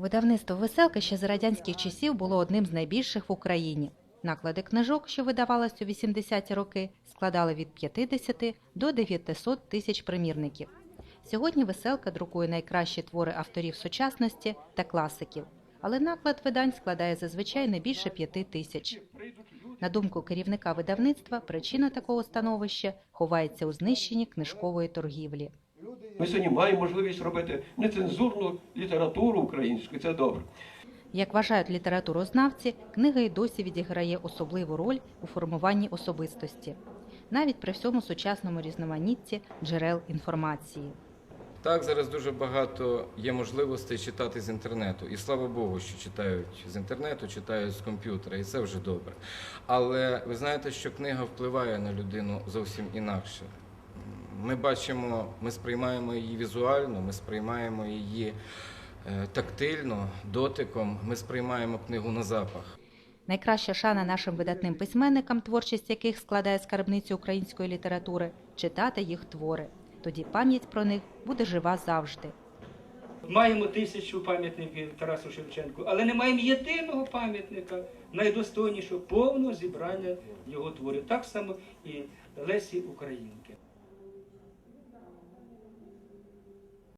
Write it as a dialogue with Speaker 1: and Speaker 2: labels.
Speaker 1: Видавництво веселка ще за радянських часів було одним з найбільших в Україні. Наклади книжок, що видавалось у 80-ті роки, складали від 50 до 900 тисяч примірників. Сьогодні веселка друкує найкращі твори авторів сучасності та класиків, але наклад видань складає зазвичай не більше п'яти тисяч. На думку керівника видавництва, причина такого становища ховається у знищенні книжкової торгівлі.
Speaker 2: Ми сьогодні маємо можливість робити нецензурну літературу українську, це добре.
Speaker 1: Як вважають літературознавці, книга й досі відіграє особливу роль у формуванні особистості, навіть при всьому сучасному різноманітті джерел інформації.
Speaker 3: Так, зараз дуже багато є можливостей читати з інтернету. І слава Богу, що читають з інтернету, читають з комп'ютера, і це вже добре. Але ви знаєте, що книга впливає на людину зовсім інакше. Ми бачимо, ми сприймаємо її візуально, ми сприймаємо її е, тактильно, дотиком, ми сприймаємо книгу на запах.
Speaker 1: Найкраща шана нашим видатним письменникам, творчість яких складає скарбницю української літератури, читати їх твори. Тоді пам'ять про них буде жива завжди.
Speaker 4: Маємо тисячу пам'ятників Тарасу Шевченку, але не маємо єдиного пам'ятника, найдостойнішого повного зібрання його творів. Так само і Лесі Українки.